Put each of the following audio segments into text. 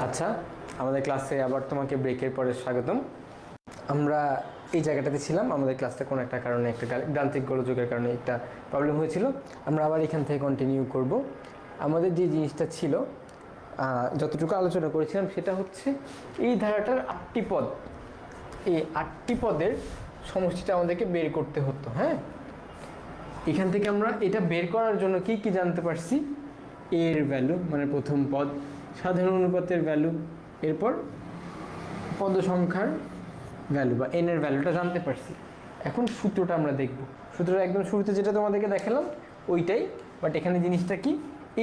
আচ্ছা আমাদের ক্লাসে আবার তোমাকে ব্রেকের পরে স্বাগতম। আমরা এই জায়গাটাতে ছিলাম, আমাদের ক্লাসটা কোনো একটা কারণে, একটা গা- গোলযোগের কারণে একটা প্রবলেম হয়েছিল। আমরা আবার এখান থেকে কন্টিনিউ করব। আমাদের যে জিনিসটা ছিল যতটুকু আলোচনা করেছিলাম, সেটা হচ্ছে এই ধারাটার আটটি পদ। এই আটটি পদের সমষ্টিটা আমাদেরকে বের করতে হতো হ্যাঁ? এখান থেকে আমরা এটা বের করার জন্য কি কি জানতে পারছি? এর ভ্যালু মানে প্রথম পদ। সাধারণ অনুপাতের ভ্যালু এরপর পদ সংখ্যার ভ্যালু বা এন এর ভ্যালুটা জানতে পারছি। এখন সূত্রটা আমরা দেখব। সূত্রটা একদম শুরুতে যেটা তোমাদেরকে দেখালাম, ওইটাই। বাট এখানে জিনিসটা কি?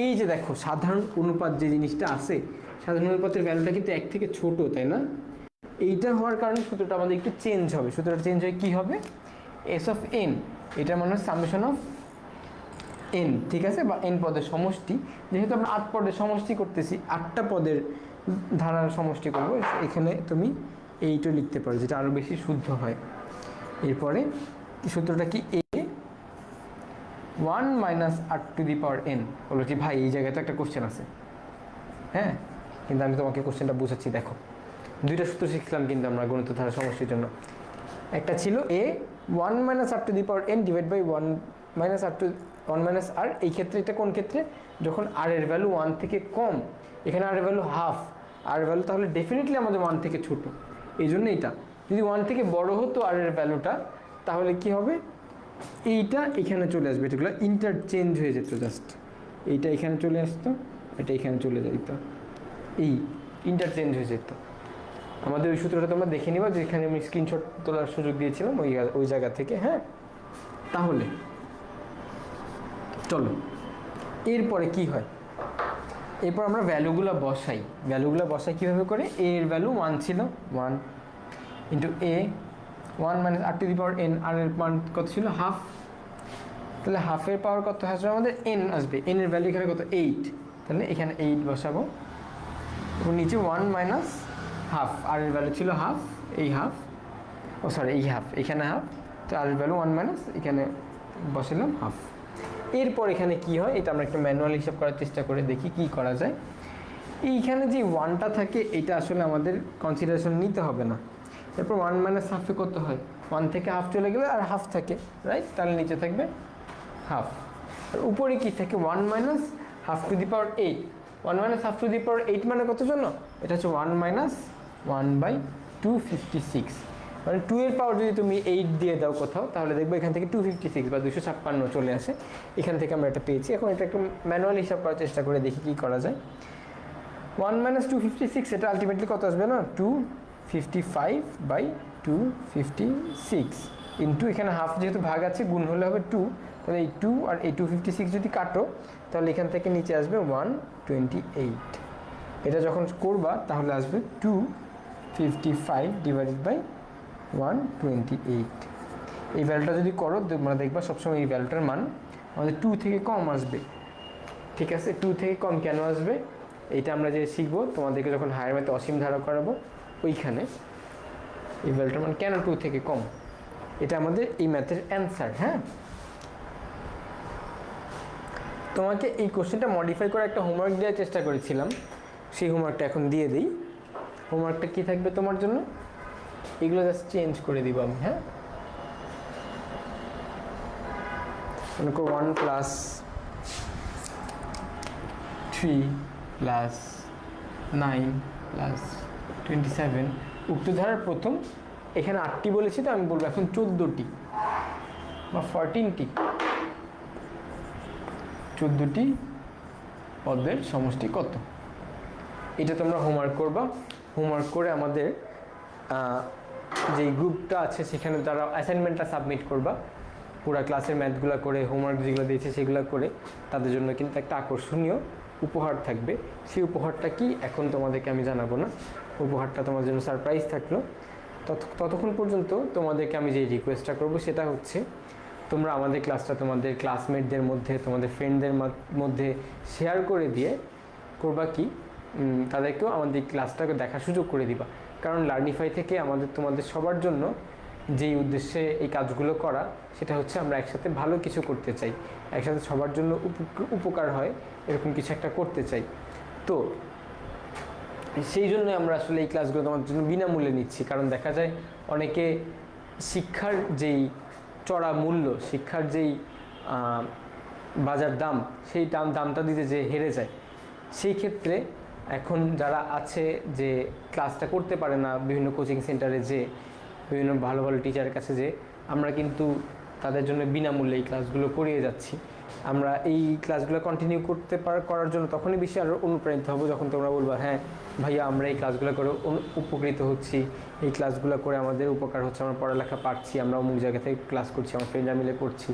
এই যে দেখো, সাধারণ অনুপাত যে জিনিসটা আছে, সাধারণ অনুপাতের ভ্যালুটা কিন্তু এক থেকে ছোট, তাই না? এইটা হওয়ার কারণে সূত্রটা আমাদের একটু চেঞ্জ হবে। সূত্রটা চেঞ্জ হয়ে কী হবে? এস অফ এন এটা মানে সামেশন অফ এন ঠিক আছে? বা এন পদের সমষ্টি। যেহেতু আমরা আট পদের সমষ্টি করতেছি, আটটা পদের ধারার সমষ্টি করব। এখানে তুমি এইটা লিখতে পারো, যেটা আরও বেশি শুদ্ধ হয়। এরপরে সূত্রটা কি? এ ওয়ান মাইনাস আট টু দি পাওয়ার এন বলো কি, ভাই, এই জায়গায় তো একটা কোশ্চেন আছে। হ্যাঁ? কিন্তু আমি তোমাকে কোশ্চেনটা বুঝাচ্ছি, দেখো। দুইটা সূত্র শিখলাম কিন্তু আমরা গণিত ধারা সমষ্টির জন্য। একটা ছিল a one minus r to the power n divide by one minus r to one minus r এই ক্ষেত্রে এটা কোন ক্ষেত্রে? যখন আর এর ভ্যালু ওয়ান থেকে কম, এখানে আর এর ভ্যালু হাফ আর ভ্যালু তাহলে ডেফিনেটলি আমাদের ওয়ান থেকে ছোট। এই জন্য এটা। যদি ওয়ান থেকে বড় হতো আর এর ভ্যালুটা তাহলে কি হবে? এইটা এখানে চলে আসবে, এটাগুলো ইন্টারচেঞ্জ হয়ে যেত জাস্ট এইটা এখানে চলে আসতো, এটা এখানে চলে যাইতো। এই ইন্টারচেঞ্জ হয়ে যেত। আমাদের ওই সূত্রটা তোমরা দেখে নিবা, যেখানে আমি স্ক্রিনশট তোলার সুযোগ দিয়েছিলাম, ওই ওই জায়গা থেকে হ্যাঁ? তাহলে চলো, এরপরে কি হয়? এরপর আমরা ভ্যালুগুলো বসাই। ভ্যালুগুলো বসাই কীভাবে করে? এ এর ভ্যালু ওয়ান ছিল one into a one minus r to the power n r এর মান কত ছিল? হাফ তাহলে হাফের পাওয়ার কত আসবে? আমাদের এন আসবে। এন এর ভ্যালু এখানে কত? এইট তাহলে এখানে এইট বসাবো। এবং নিচে ওয়ান মাইনাস হাফ আর এর ভ্যালু ছিল হাফ এই হাফ ও সরি এই হাফ এখানে হাফ তো আর এর ভ্যালু ওয়ান মাইনাস এখানে বসালাম হাফ এরপর এখানে কি হয়, এটা আমরা একটু ম্যানুয়াল হিসাব করার চেষ্টা করে দেখি কি করা যায়। এইখানে যে ওয়ানটা থাকে, এটা আসলে আমাদের কনসিডারেশন নিতে হবে না। এরপর ওয়ান মাইনাস হাফে কত হয়? ওয়ান থেকে হাফ চলে গেলে আর হাফ থাকে রাইট তাহলে নিচে থাকবে হাফ আর উপরে কি থাকে? One minus half to the power eight one minus half to the power eight মানে কত জন্য? এটা হচ্ছে one minus one by two fifty six মানে টু এর পাওয়ার যদি তুমি এইট দিয়ে দাও কোথাও, তাহলে দেখবে এখান থেকে টু ফিফটি সিক্স বা দুশো ছাপ্পান্ন চলে আসে। এখান থেকে আমরা এটা পেয়েছি। এখন এটা একটু ম্যানুয়াল হিসাব করার চেষ্টা করে দেখি কী করা যায়। One minus two fifty six এটা আলটিমেটলি কত আসবে না? Two fifty five by two fifty six into এখানে হাফ যেহেতু ভাগ আছে, গুণ হলে হবে টু তাহলে এই টু আর এই টু ফিফটি সিক্স যদি কাটো, তাহলে এখান থেকে নিচে আসবে ওয়ান টোয়েন্টি এইট এটা যখন করবা, তাহলে আসবে two fifty five divided by one twenty eight এই ভ্যালুটা যদি করো তোমরা দেখবা সবসময় এই ভ্যালুটার মান আমাদের টু থেকে কম আসবে। ঠিক আছে? টু থেকে কম কেন আসবে? এটা আমরা যে শিখব, তোমাদেরকে যখন হায়ার ম্যাথে অসীম ধারা করাবো, ওইখানে এই ভ্যালুটার মান কেন টু থেকে কম? এটা আমাদের এই ম্যাথের অ্যান্সার হ্যাঁ? তোমাকে এই কোশ্চেনটা মডিফাই করে একটা হোমওয়ার্ক দেওয়ার চেষ্টা করেছিলাম। সেই হোমওয়ার্কটা এখন দিয়ে দিই। হোমওয়ার্কটা কী থাকবে তোমার জন্য? এগুলো জাস্ট চেঞ্জ করে দিব আমি হ্যাঁ? মনে করো one plus three plus nine plus twenty seven উক্ত ধারার প্রথম, এখানে আটটি বলেছি তো, আমি বলব এখন চোদ্দোটি। বা ফরটিনটি চোদ্দোটি পদের সমষ্টি কত? এটা তোমরা হোমওয়ার্ক করবা। হোমওয়ার্ক করে আমাদের যে গ্রুপটা আছে, সেখানে তারা অ্যাসাইনমেন্টটা সাবমিট করবা। পুরো ক্লাসের ম্যাথগুলো করে হোমওয়ার্ক যেগুলো দিয়েছে, সেগুলো করে তাদের জন্য কিন্তু একটা আকর্ষণীয় উপহার থাকবে। সেই উপহারটা কি? এখন তোমাদেরকে আমি জানাব না। উপহারটা তোমার জন্য সারপ্রাইজ থাকল। তত- ততক্ষণ পর্যন্ত তোমাদেরকে আমি যে রিকোয়েস্টটা করব, সেটা হচ্ছে, তোমরা আমাদের ক্লাসটা তোমাদের ক্লাসমেটদের মধ্যে, তোমাদের ফ্রেন্ডদের মধ্যে শেয়ার করে দিয়ে করবা কি? তাদেরকেও আমাদের ক্লাসটাকে দেখার সুযোগ করে দিবা। কারণ লার্নিফাই থেকে আমাদের তোমাদের সবার জন্য যেই উদ্দেশ্যে এই কাজগুলো করা, সেটা হচ্ছে আমরা একসাথে ভালো কিছু করতে চাই। একসাথে সবার জন্য উপ- উপকার হয়, এরকম কিছু একটা করতে চাই। তো সেই জন্য আমরা আসলে এই ক্লাসগুলো তোমার জন্য বিনামূল্যে নিচ্ছি। কারণ দেখা যায় অনেকে শিক্ষার যেই চড়া মূল্য, শিক্ষার যেই বাজার দাম, সেই দাম, দামটা দিতে যে হেরে যায়। সেই ক্ষেত্রে এখন যারা আছে যে ক্লাসটা করতে পারে না, বিভিন্ন কোচিং সেন্টারে যে বিভিন্ন ভালো ভালো টিচারের কাছে যে আমরা কিন্তু তাদের জন্য বিনামূল্যে এই ক্লাসগুলো করিয়ে যাচ্ছি। আমরা এই ক্লাসগুলো কন্টিনিউ করতে পার, করার জন্য তখনই বেশি আরও অনুপ্রাণিত হব যখন তোমরা বলব হ্যাঁ ভাইয়া, আমরা এই ক্লাসগুলো করে উপকৃত হচ্ছি। এই ক্লাসগুলো করে আমাদের উপকার হচ্ছে, আমরা পড়ালেখা পারছি, আমরা অমুক জায়গা থেকে ক্লাস করছি, আমার ফ্রেন্ডরা মিলে করছি।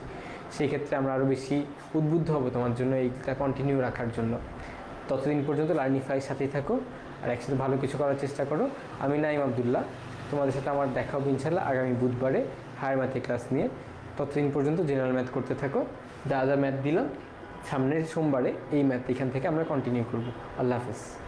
সেই ক্ষেত্রে আমরা আরও বেশি উদ্বুদ্ধ হব তোমার জন্য এইটা কন্টিনিউ রাখার জন্য। ততদিন পর্যন্ত লার্নিফাইয়ের সাথেই থাকো আর একসাথে ভালো কিছু করার চেষ্টা করো। আমি নাইম আবদুল্লাহ, তোমাদের সাথে আমার দেখা হবে ইনশাল্লাহ আগামী বুধবারে হায়ার ম্যাথের ক্লাস নিয়ে। ততদিন পর্যন্ত জেনারেল ম্যাথ করতে থাকো। যা যা ম্যাথ দিলাম, সামনের সোমবারে এই ম্যাথ এখান থেকে আমরা কন্টিনিউ করব। আল্লাহ হাফেজ।